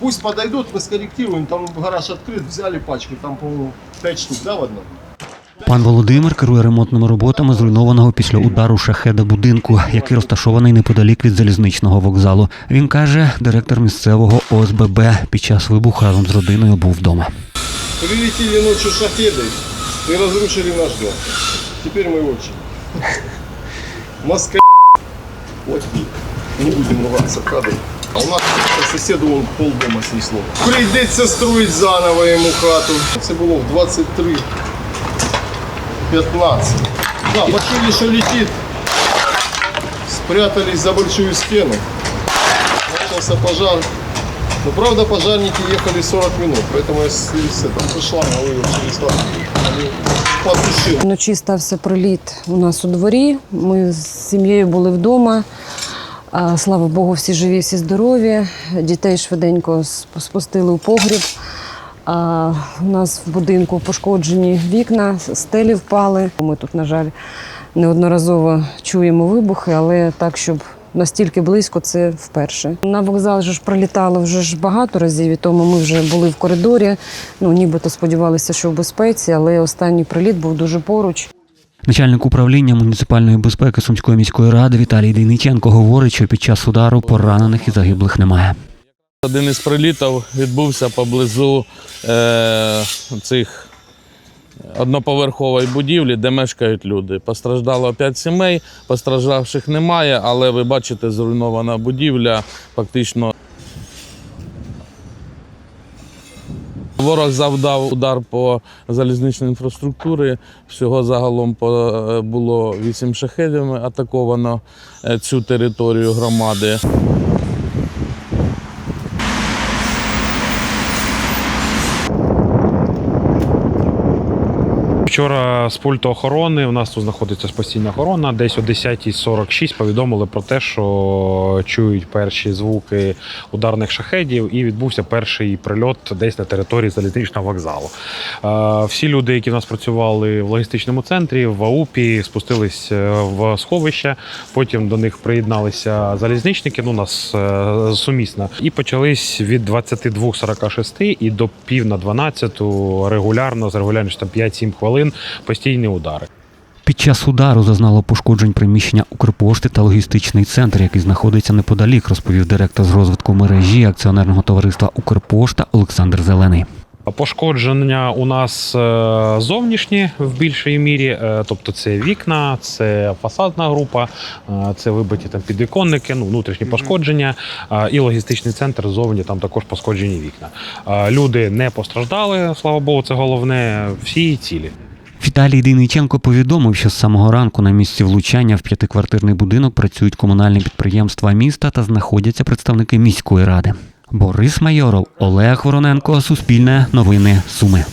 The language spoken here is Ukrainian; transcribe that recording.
Пусть подойдут, мы скорректируем. Там гараж открыт, взяли пачку, там, по-моему, 5 штук, да, в одном? Пан Володимир керує ремонтними роботами зруйнованого після удару шахеда будинку, який розташований неподалік від залізничного вокзалу. Він каже, директор місцевого ОСББ під час вибуху разом з родиною був вдома. Прилетели ночью шахеды и разрушили наш дом. Теперь мы очень. Москва. Вот не будем ругаться кадры. А у нас по соседу вон полдома снесло. Прийдеться строить заново йому хату. Це було в 23 15. Да, почули, еще летит. Спрятались за большую стену. Начался пожар. Но правда пожарники ехали 40 минут, поэтому я с, с этого пришла на вывод через так. Они потушили. Вночі стався приліт у нас у дворі. Ми з сім'єю були вдома. А, Слава Богу, всі живі, всі здорові. Дітей швиденько сп- спустили у погріб. А, у нас в будинку пошкоджені вікна, стелі впали. Ми тут, на жаль, неодноразово чуємо вибухи, але так, щоб настільки близько, це вперше. На вокзал же ж прилітало вже ж багато разів, і тому ми вже були в коридорі. Ну, нібито сподівалися, що в безпеці, але останній приліт був дуже поруч. Начальник управління муніципальної безпеки Сумської міської ради Віталій Дейниченко говорить, що під час удару поранених і загиблих немає. Один із прилітів відбувся поблизу е, цих одноповерхової будівлі, де мешкають люди. Постраждало 5 сімей, постраждавших немає, але ви бачите, зруйнована будівля фактично. Ворог завдав удар по залізничній інфраструктурі. Всього загалом е, було 8 шахедів атаковано е, цю територію громади. Вчора з пульту охорони у нас тут знаходиться постійна охорона. Десь о 10.46 повідомили про те, що чують перші звуки ударних шахедів, і відбувся перший прильот десь на території залізничного вокзалу. Е, Всі люди, які в нас працювали в логістичному центрі, в АУПі, спустились е, в сховище. Потім до них приєдналися залізничники. Ну, у нас е, сумісно, і почались від 22.46 і до пів на 12 регулярно з регулярністю 5-7 хвилин постійні удари. Під час удару зазнало пошкоджень приміщення Укрпошти та логістичний центр, який знаходиться неподалік, розповів директор з розвитку мережі акціонерного товариства Укрпошта Олександр Зелений. Пошкодження у нас е, зовнішні в більшій мірі, е, тобто це вікна, це фасадна група, е, це вибиті там підвіконники, ну внутрішні пошкодження, і логістичний центр зовні там також пошкоджені вікна. Люди не постраждали, слава Богу, це головне. Всі цілі. Віталій Дейниченко повідомив, що з самого ранку на місці влучання в п'ятиквартирний будинок працюють комунальні підприємства міста та знаходяться представники міської ради. Борис Майоров, Олег Вороненко, Суспільне, Новини Суми.